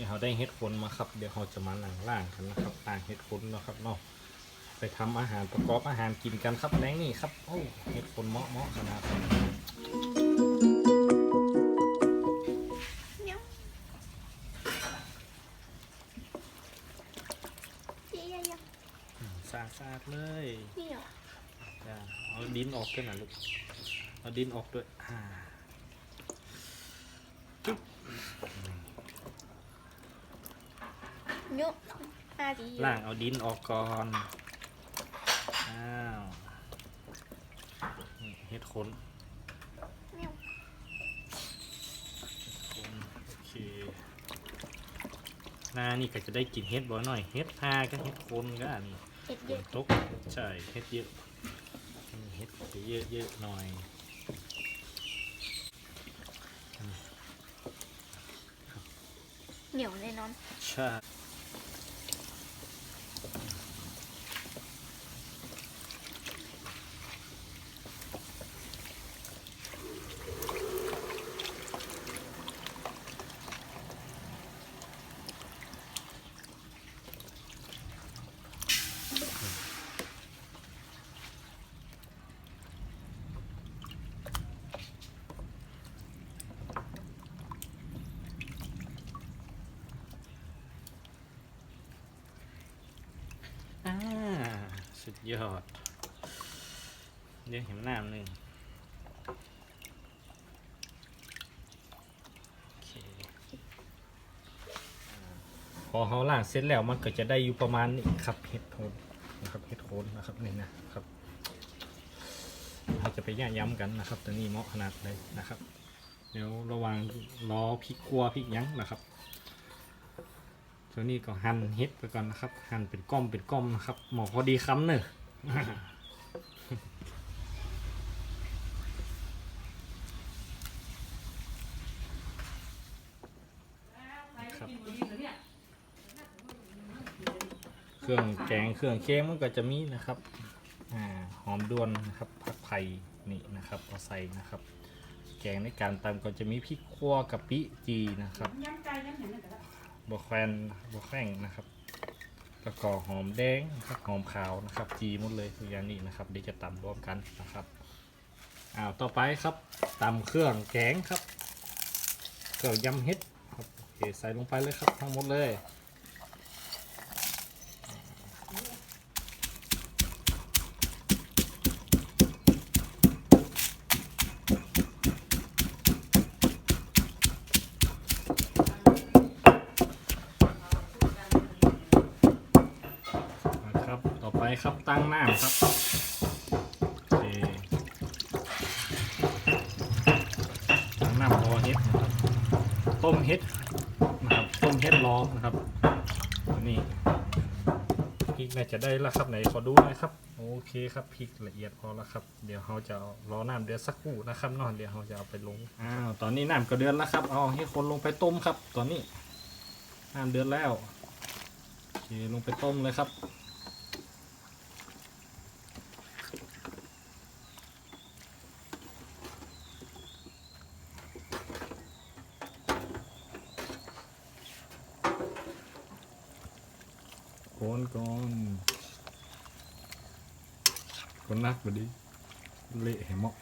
นี่เราได้เฮ็ดคนมาครับ เดี๋ยวเราจะมาหลังล่างกันนะครับล่างเฮ็ดคนเนาะครับเนาะไปทำอาหารประกอบอาหารกินกันครับแรงนี่ครับโอ้เฮ็ดคนเหมาะเหมาะขนาดนี้เนี้ยพี่ยังยังอืมสะอาดๆเลยนี่เหรอจ้ะเอาดินออกด้วยนะลูก เอาดินออกด้วยอ่าจุ๊บ เนี้ยอาดีล่างเอาดินออกก่อน อ้าว นี่เฮ็ดคนเนี้ยคนโอเคหน้านี่ก็จะได้กินเฮ็ดบ่หน่อย เฮ็ดพาก็เฮ็ดคนก็อันนี้เห็ดฝเยอะนตกใช่เฮ็ดเยอะนี่เฮ็ดจะเยอะเยอะๆหน่อยเหนียวแน่นอนใช่อ่า สุดยอดเดี๋ยวเห็นน้ำหนึ่งพอเขาล่างเสร็จแล้วมันก็จะได้อยู่ประมาณนี้ครับเห็ดโคนนะครับเห็ดโคนนะครับนี่นะครับเราจะไปย่าย้ำกันนะครับตัวนี้เหมาะขนาดเลยนะครับ เดี๋ยวระวังล้อพริกกัวพริกยั้งนะครับ ตัวนี้ก็หั่นเฮ็ดไปก่อนนะครับ หั่นเป็นก้อมเป็นก้อมนะครับ หมอพอดีคำเนอะเครื่องแกงเครื่องเคียงมันก็จะมีนะครับอ่าหอมด้วนนะครับผักไผ่นี่นะครับเอาใส่นะครับ แกงในการตำก็จะมีพริกขั่วกะปิจีนะครับ บวแควนบวแข้งนะครับแล้วก็หอมแดงนะครับหอมขาวนะครับ จีหมดเลยทุกอย่างนี้นะครับเดี๋ยวจะตำรวมกันนะครับอ้าวต่อไปครับตำเครื่องแกงครับเครื่องยำเห็ดครับโอเคใส่ลงไปเลยครับทั้งหมดเลย นะครับ ต่อ ไปครับตั้งน้ำครับโอเคตั้งน้ำรอเฮ็ดครับต้มเฮ็ดนะครับต้มเฮ็ดรอนะครับนี้พริกน่าจะได้แล้วครับไหนขอดูหน่อยครับโอเคครับพริกละเอียดพอแล้วครับ เดี๋ยวเราจะรอน้ำเดือดสักครู่นะครับนอนเดี๋ยวเราจะเอาไปลงอ้าวตอนนี้น้ำก็เดือดแล้วครับเอาให้คนลงไปต้มครับ ตอนนี้น้ำเดือดแล้วโอเคลงไปต้มเลยครับ คนก่อนคนนักบดีเละเหมะ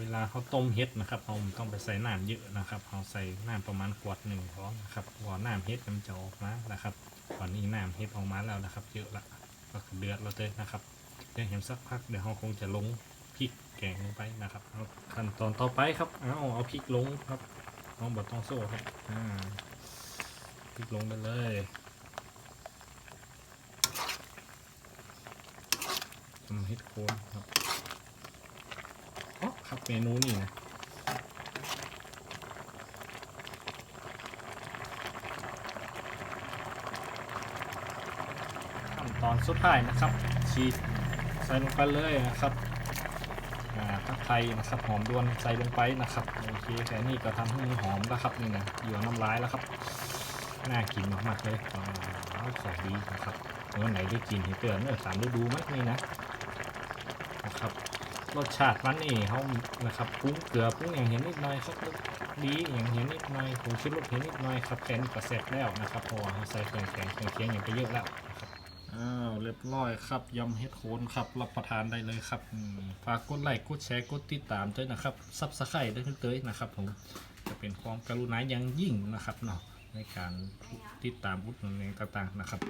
เวลาเขาต้มเฮ็ดนะครับเราต้องไปใส่น้ำเยอะนะครับเราใส่น้ำประมาณขวดหนึ่งพอนะครับพอน้ำเฮ็ดมันจะออกมานะครับตอนนี้น้ำเฮ็ดออกมาแล้วนะครับ เยอะละก็เดือดแล้วเลยนะครับเดี๋ยวเห็นสักพักเดี๋ยวเราคงจะลง พริกแกงลงไปนะครับเอาขั้นตอนต่อไปครับเอาเอาพริกลงครับเอาบะต้องโซ่ครับอ่าพริกลงไปเลยทำเฮ็ดโคนครับอ๋อครับเมนูนี่นะขั้นตอนสุดท้ายนะครับ ชีสใส่ลงไปเลยนะครับ อ่าผักไทยนะครับหอมด้วนใส่ลงไปนะครับโอเคแค่นี้ก็ทำให้มันหอมแล้วครับนี่นะเหยื่น้ำลายแล้วครับน่ากินมากๆเลยว้าวของดีนะครับวันไหนได้กินให้เตือนเนอสามฤดูไหมนี่นะนะครับรสชาติมันนี่เขานะครับปรุงเกลือปรุงอย่างเห็นนิดหน่อยครับดีอย่างเห็นนิดหน่อยผงชูรสเห็นนิดหน่อยครับแค่นี้ก็เสร็จแล้วนะครับพราะว่าเขาใส่เครื่องแกงเครื่องเคียงอย่างไปเยอะแล้วนะครับ อ้าวเรียบร้อยครับยำเฮ็ดโคนครับรับประทานได้เลยครับฝากกดไลค์กดแชร์กดติดตามด้วยนะครับซับสไครต์ด้วยเต้ยนะครับผมจะเป็นความกรุณาอย่างยิ่งนะครับเนาะในการติดตามอุดหนุนต่างๆนะครับ